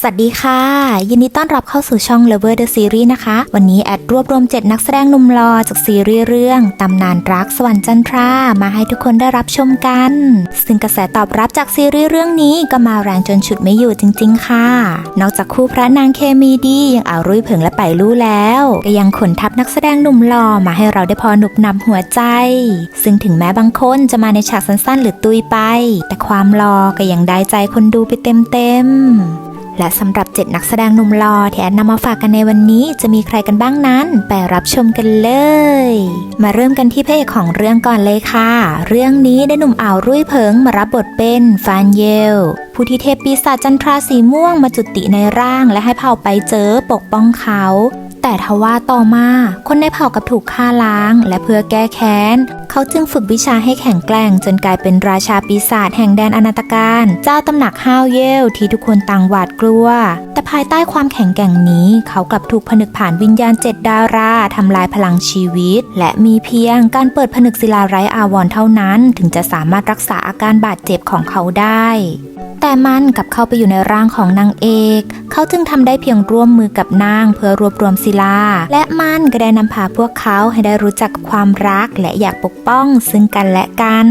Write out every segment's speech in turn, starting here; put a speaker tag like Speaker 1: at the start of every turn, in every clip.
Speaker 1: สวัสดีค่ะ ยินดีต้อนรับเข้าสู่ช่อง Lover the Series นะคะ วันนี้แอดรวบรวม 7 นักแสดงหนุ่มหล่อจากซีรีส์เรื่อง ตำนานรักสวรรค์จันทรา มาให้ทุกคนได้รับชมกัน ซึ่งกระแสตอบรับจากซีรีส์เรื่องนี้ก็มาแรงจนฉุดไม่อยู่จริง ๆ ค่ะ นอกจากคู่พระนางเคมีดีอย่างอารุ่ยเผิงและไปลู่แล้ว ก็ยังขนทัพนักแสดงหนุ่มหล่อมาให้เราได้พอหนุบนำหัวใจ ซึ่งถึงแม้บางคนจะมาในฉากสั้นๆ หรือตุยไป แต่ความหล่อก็ยังได้ใจคนดูไปเต็มๆ และสำหรับ 7 นักแสดงหนุ่มหล่อที่แอดนำมาฝากกันในวันนี้จะมีใครกันบ้างนั้น ไปรับชมกันเลย มาเริ่มกันที่พระเอกของเรื่องก่อนเลยค่ะ เรื่องนี้ได้หนุ่มอ่าวรุ่ยเพิงมารับบทเป็นฟานเยล ผู้ที่เทพปีศาจจันทราสีม่วงมาจุติในร่าง และให้เผ่าไปเจอปกป้องเขา แต่ทว่าต่อมา คนในเผ่ากับถูกฆ่าล้าง และเพื่อแก้แค้น เขาจึงฝึกวิชาให้แข็งแกร่ง จนกลายเป็นราชาปีศาจแห่งแดนอนาตการ เจ้าตำหนักฮาวเยลที่ทุกคนต่างหวาดกลัว แต่ภายใต้ความแข็งแกร่งนี้ เขากลับถูกผนึกผ่านวิญญาณเจ็ดดาราทำลายพลังชีวิต และมีเพียงการเปิดผนึกศิลาไร้อาวรเท่านั้น ถึงจะสามารถรักษาอาการบาดเจ็บของเขาได้ แต่มันกลับเข้าไปอยู่ในร่างของนางเอกเขาจึงทำได้เพียงร่วมมือกับนางเพื่อรวบรวมศิลา และมันก็ได้นำพาพวกเขาให้ได้รู้จักความรักและอยากปกป้องซึ่งกันและกัน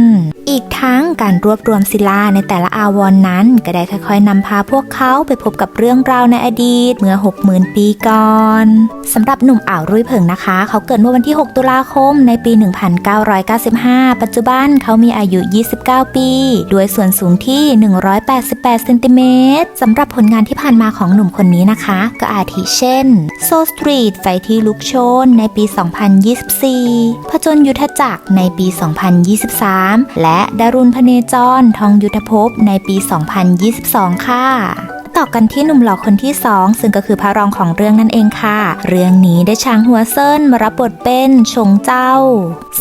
Speaker 1: อีกทั้งการรวบรวมศิลาในแต่ละอาวรณ์นั้นก็ได้ค่อยๆนำพาพวกเขาไปพบกับเรื่องราวในอดีตเมื่อ 60,000 ปีก่อนสำหรับหนุ่มอ่าวรุ่ยเผิงนะคะ เขาเกิดเมื่อวันที่ 6 ตุลาคมในปี 1995 ปัจจุบันเขามีอายุ 29 ปี ด้วยส่วนสูงที่ 188 เซนติเมตรสำหรับผลงานที่ผ่านมาของสองหนุ่มคนนี้นะคะ ก็อาทิเช่น Soul Street ไฟที่ลุกโชนในปี 2024ผจญยุทธจักรในปี 2023 และดารุณพเนจรทองยุทธภพในปี 2022 ค่ะต่อกันที่หนุ่มหล่อคนที่ 2 ซึ่งก็คือพระรองของเรื่องนั่นเองค่ะ เรื่องนี้ได้ช้างหัวเซินมารับบทเป็นชงเจ้า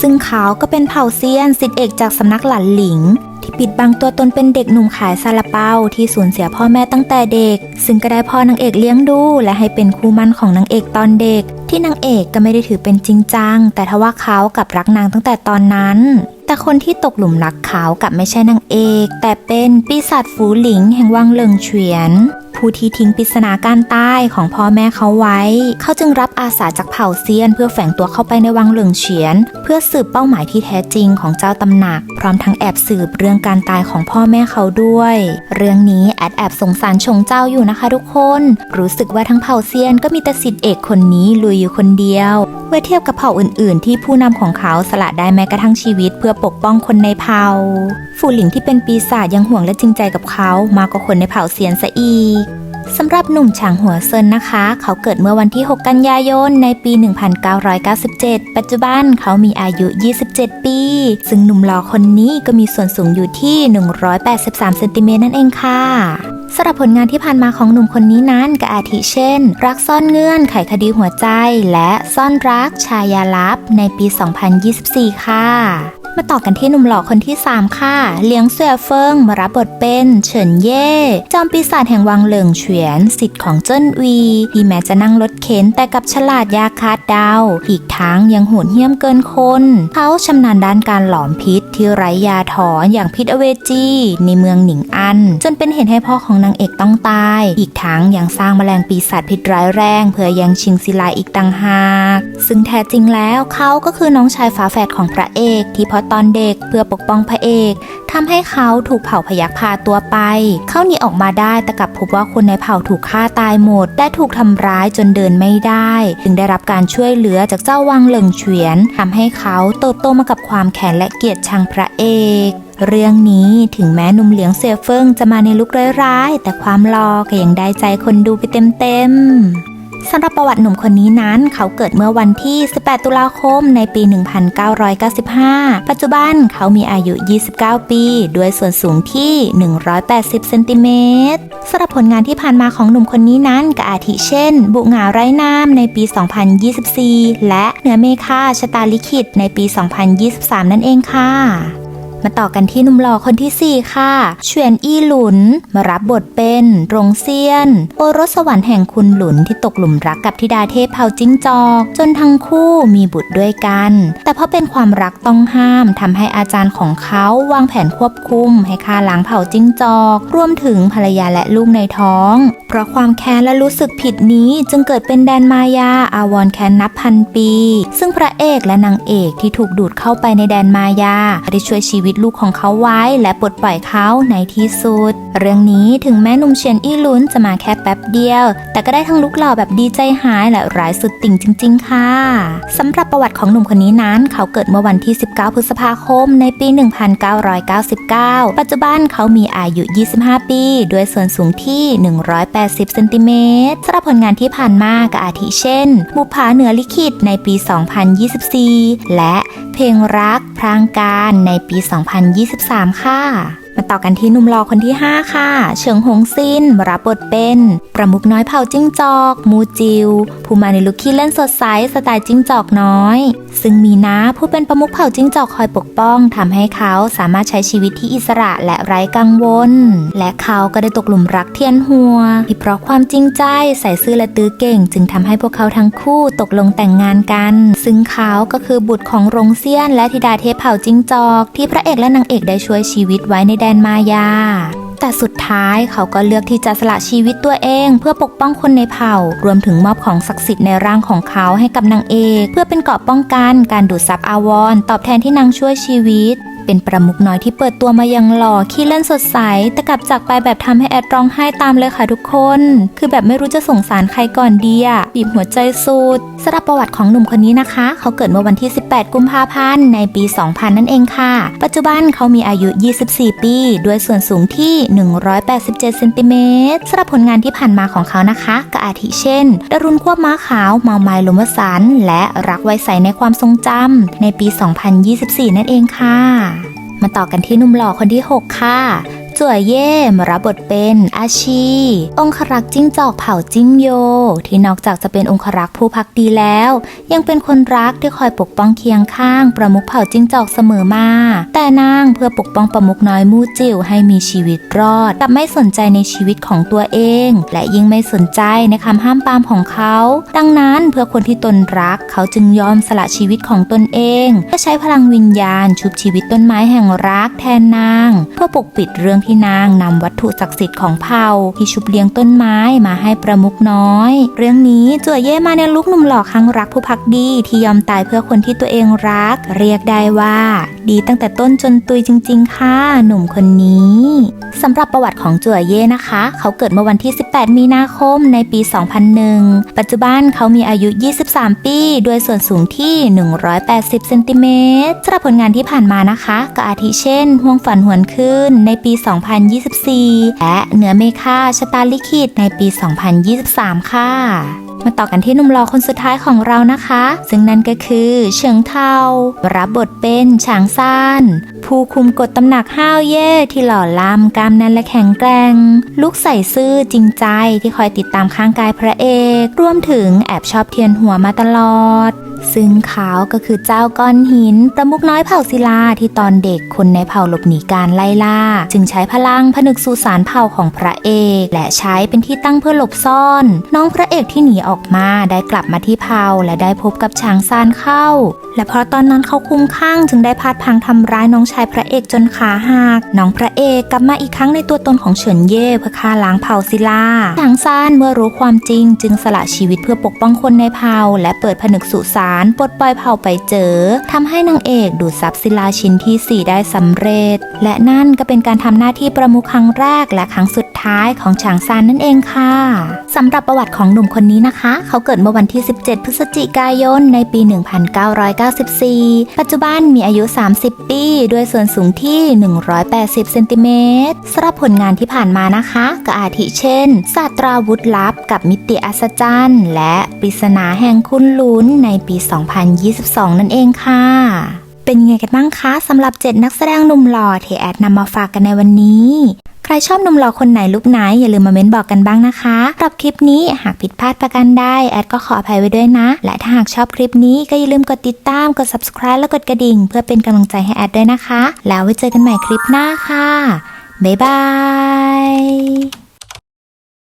Speaker 1: ซึ่งเขาก็เป็นเผ่าเซียนสิทธิเอกจากสำนักหลันหลิง ที่ปิดบังตัวตนเป็นเด็กหนุ่มขายซาลาเปาที่สูญเสียพ่อแม่ตั้งแต่เด็ก ซึ่งก็ได้พ่อนางเอกเลี้ยงดู และให้เป็นคู่มั่นของนางเอกตอนเด็ก ที่นางเอกก็ไม่ได้ถือเป็นจริงจัง แต่ทว่าเขากับรักนางตั้งแต่ตอนนั้น แต่คนที่ตกหลุมรักเขากับไม่ใช่นางเอก แต่เป็นปีศาจฝูหลิงแห่งวังเลิงเฉียน ผู้ที่ทิ้งปริศนาการตายของพ่อแม่เขาไว้ เขาจึงรับอาสาจากเผ่าเซียน เพื่อแฝงตัวเข้าไปในวังเหลิงเฉียน เพื่อสืบเป้าหมายที่แท้จริงของเจ้าตำหนัก พร้อมทั้งแอบสืบเรื่องการตายของพ่อแม่เขาด้วย เรื่องนี้แอดแอบสงสารชงเจ้าอยู่นะคะทุกคน รู้สึกว่าทั้งเผ่าเซียนก็มีแต่สิทธิเอกคนนี้ลุยอยู่คนเดียว เมื่อเทียบกับเผ่าอื่น ๆ ที่ผู้นำของเขาสละได้แม้กระทั่งชีวิต เพื่อปกป้องคนในเผ่า ฝูหลิงที่เป็นปีศาจยังห่วงและจริงใจกับเขามากกว่าคนในเผ่าเซียนซะอีก สำหรับหนุ่มฉางหัวเซินนะคะ เขาเกิดเมื่อวันที่ 6 กันยายน ในปี 1997 ปัจจุบันเขามีอายุ 27 ปี ซึ่งหนุ่มหล่อคนนี้ก็มีส่วนสูงอยู่ที่ 183 เซนติเมตรนั่นเองค่ะสำหรับผลงานที่ผ่านมาของหนุ่มคนนี้นั้นก็อาทิเช่น รักซ่อนเงื่อนไขคดีหัวใจ และซ่อนรักชายาลับในปี 2024 ค่ะ มาต่อกันที่หนุ่มหล่อคนที่ 3 ค่ะ เลี้ยงเสี่ยเฟิงมารับบทเป็นเฉินเย่จอมปีศาจแห่งวังเหลิงเฉียนสิทธิ์ของเจิ้นวีที่แม้จะนั่งรถเข็นแต่กับฉลาดยาคาดดาว อีกทั้งยังโหดเหี้ยมเกินคน เขาชำนาญด้านการหลอมพิษที่ไร้ยาถอนอย่างพิษอเวจีในเมืองหนิงอัน จนเป็นเหตุให้พ่อของนางเอกต้องตาย อีกทั้งยังสร้างแมลงปีศาจพิษร้ายแรง เพื่อยังชิงศิลาอีกต่างหาก ซึ่งแท้จริงแล้วเขาก็คือน้องชายฝาแฝดของพระเอกที่พอตอนเด็กเพื่อปกป้องพระเอกทำให้เขาถูกเผ่าพยักพาตัวไป เขาหนีออกมาได้แต่กลับพบว่าคนในเผ่าถูกฆ่าตายหมด และถูกทำร้ายจนเดินไม่ได้ จึงได้รับการช่วยเหลือจากเจ้าวังเหลิงเฉียนทำให้เขาเติบโตมากับความแค้นและเกลียดชังพระเอกเรื่องนี้ถึงแม้หนุ่มเหลียงเสียเฟิงจะมาในลุคร้ายๆแต่ความหลอก็ยังได้ใจคนดูไปเต็มๆ สำหรับประวัติหนุ่มคนนี้นั้น เขาเกิดเมื่อวันที่ 18 ตุลาคมในปี 1995 ปัจจุบันเขามีอายุ 29 ปี ด้วยส่วนสูงที่ 180 เซนติเมตรสำหรับผลงานที่ผ่านมาของหนุ่มคนนี้นั้นก็อาทิเช่น บุงาไร้น้ำในปี 2024 และเหนือเมฆาชะตาลิขิตในปี 2023 นั่นเองค่ะ มาต่อกันที่หนุ่มหล่อคนที่ 4 ค่ะเฉวียนอี้หลุน มารับบทเป็นรงเซียน โอรสสวรรค์แห่งคุณหลุนที่ตกหลุมรักกับธิดาเทพเผาจิ้งจอก จนทั้งคู่มีบุตรด้วยกัน แต่เพราะเป็นความรักต้องห้ามทำให้อาจารย์ของเขาวางแผนควบคุม ให้ฆ่าล้างเผาจิ้งจอก รวมถึงภรรยาและลูกในท้อง เพราะความแค้นและรู้สึกผิดนี้จึงเกิดเป็นแดนมายาอาวรแค้นนับพันปี ซึ่งพระเอกและนางเอกที่ถูกดูดเข้าไปในแดนมายาได้ช่วยชีวิตลูกของเขาไว้และปลดปล่อยเขาในที่สุด เรื่องนี้ถึงแม้หนุ่มเฉียนอี้ลุนจะมาแค่แป๊บเดียว แต่ก็ได้ทั้งลุกหล่อแบบดีใจหายและร้ายสุดติ่งจริง ๆ ค่ะสำหรับประวัติของหนุ่มคนนี้นั้น เขาเกิดเมื่อวันที่ 19 พฤษภาคมในปี 1999 ปัจจุบันเขามีอายุ 25 ปี ด้วยส่วนสูงที่ 180 เซนติเมตรสำหรับผลงานที่ผ่านมาก็อาทิเช่น บุพผาเหนือลิขิตในปี 2024 และเพลงรักพรางการในปี2023 ค่ะ มาต่อกันที่หนุ่มหล่อคนที่ 5 ค่ะ เฉิงหงซินรับบทเป็น ประมุกน้อยเผ่าจิ้งจอก มูจิว ผู้มาในลุคขี้เล่นสดใสสไตล์จิ้งจอกน้อย ซึ่งมีน้าผู้เป็นประมุกเผ่าจิ้งจอกคอยปกป้องทำให้เขาสามารถใช้ชีวิตที่อิสระและไร้กังวล และเขาก็ได้ตกหลุมรักเทียนหัวที่เพราะความจริงใจใส่ซื่อและตื้อเก่ง จึงทำให้พวกเขาทั้งคู่ตกลงแต่งงานกัน ซึ่งเขาก็คือบุตรของรงเซียน และธิดาเทพเผ่าจิ้งจอก ที่พระเอกและนางเอกได้ช่วยชีวิตไว้ในดนมายา แต่สุดท้ายเขาก็เลือกที่จะสละชีวิตตัวเอง เพื่อปกป้องคนในเผ่า รวมถึงมอบของศักดิ์สิทธิ์ในร่างของเขาให้กับนางเอก เพื่อเป็นเกราะป้องกันการดูดซับอาวรตอบแทนที่นางช่วยชีวิต เป็นประมุกน้อยที่เปิดตัวมายังหล่อขี้เล่นสดใส แต่กลับจากไปแบบทำให้แอดร้องไห้ตามเลยค่ะทุกคน คือแบบไม่รู้จะสงสารใครก่อนดีอะบีบหัวใจสุดสำหรับประวัติของหนุ่มคนนี้นะคะ เขาเกิดเมื่อวันที่ 18 กุมภาพันธ์ในปี 2000 นั่นเองค่ะ ปัจจุบันเขามีอายุ 24 ปี ด้วยส่วนสูงที่ 187 เซนติเมตรสำหรับผลงานที่ผ่านมาของเขานะคะก็อาทิเช่น ดรุณควบม้าขาว เมาไม้ลมวสัน และรักไว้ใสในความทรงจำในปี 2024 นั่นเองค่ะ มาต่อกันที่หนุ่มหล่อคนที่ 6 ค่ะ จั่วเย่มารับบทเป็นอาชี องครักษ์จิ้งจอกเผ่าจิ้งโย ที่นอกจากจะเป็นองครักษ์ผู้พักดีแล้ว ยังเป็นคนรักที่คอยปกป้องเคียงข้าง ประมุขเผ่าจิ้งจอกเสมอมา แต่นางเพื่อปกป้องประมุขน้อยมูจิ๋วให้มีชีวิตรอดกลับไม่สนใจในชีวิตของตัวเอง และยิ่งไม่สนใจในคำห้ามปามของเขา ดังนั้นเพื่อคนที่ตนรักเขาจึงยอมสละชีวิตของตนเองเพื่อใช้พลังวิญญาณชุบชีวิตต้นไม้แห่งรักแทนนาง เพื่อปกปิดเรื่องที่นางนำวัตถุศักดิ์สิทธิ์ของเผ่าที่ชุบเลี้ยงต้นไม้มาให้ประมุกน้อย เรื่องนี้จั่วเย่มาในลุกหนุ่มหล่อครั้งรักผู้พักดีที่ยอมตายเพื่อคนที่ตัวเองรัก เรียกได้ว่า ดีตั้งแต่ต้นจนตุยจริง ๆ ค่ะ หนุ่มคนนี้สำหรับประวัติของจั่วเย่นะคะ เขาเกิดเมื่อวันที่ 18 มีนาคมในปี 2001 ปัจจุบันเขามีอายุ 23 ปีด้วยส่วนสูงที่ 180 เซนติเมตรสำหรับผลงานที่ผ่านมานะคะก็อาทิเช่น ห่วงฝันหวนคืนในปี 2024 และเหนือเมฆาชะตาลิขิตในปี 2023 ค่ะ มาต่อกันที่หนุ่มหล่อคนสุดท้ายของเรานะคะ ซึ่งนั่นก็คือเฉิงเทารับบทเป็นฉางซานผู้คุมกฎตำหนักห้าวเย่ที่หล่อล้ำกล้ามแน่นและแข็งแกร่ง ลูกใส่ซื่อจริงใจที่คอยติดตามข้างกายพระเอก รวมถึงแอบชอบเทียนหัวมาตลอด ซึ่งเขาก็คือเจ้าก้อนหิน ประมุกน้อยเผ่าศิลาที่ตอนเด็กคนในเผ่าหลบหนีการไล่ล่า จึงใช้พลังผนึกสู่สารเผ่าของพระเอก และใช้เป็นที่ตั้งเพื่อหลบซ่อน น้องพระเอกที่หนีออกมาได้กลับมาที่เผ่าและได้พบกับช้างซานเข้า และเพราะตอนนั้นเขาคุ้มข้างจึงได้พาดพังทำร้ายน้องชายพระเอกจนขาหักน้องพระเอกกลับมาอีกครั้งในตัวตนของเฉินเย่เพื่อฆ่าล้างเผ่าศิลาช้างซานเมื่อรู้ความจริง จึงสละชีวิตเพื่อปกป้องคนในเผ่าและเปิดผนึกสุสานปลดปล่อยเผ่าไปเจอทำให้นางเอกดูดซับศิลาชิ้นที่ 4 ได้สำเร็จ และนั่นก็เป็นการทำหน้าที่ประมุขครั้งแรกและครั้งสุด ท้ายของฉางซานนั่นเองค่ะสำหรับประวัติของหนุ่มคนนี้นะคะ เขาเกิดเมื่อวันที่ 17 พฤศจิกายนในปี 1994 ปัจจุบันมีอายุ 30 ปี ด้วยส่วนสูงที่ 180 เซนติเมตรสำหรับผลงานที่ผ่านมานะคะก็อาทิเช่นศาสตราวุธลับกับมิติอัศจรรย์ และปริศนาแห่งคุณลุ้นในปี 2022 นั่นเองค่ะเป็นไงกันบ้างคะสำหรับ 7 นักแสดงหนุ่มหล่อที่แอดนำมาฝากกันในวันนี้ ใครชอบหนุ่มหล่อคนไหนลุกไหน อย่าลืมมาเม้นบอกกันบ้างนะคะสำหรับคลิปนี้หากผิดพลาดประการใดแอดก็ขออภัยไว้ด้วยนะ และถ้าหากชอบคลิปนี้ก็อย่าลืมกดติดตาม กด subscribe และกดกระดิ่ง เพื่อเป็นกำลังใจให้แอดด้วยนะคะ แล้วไว้เจอกันใหม่คลิปหน้าค่ะบ๊ายบาย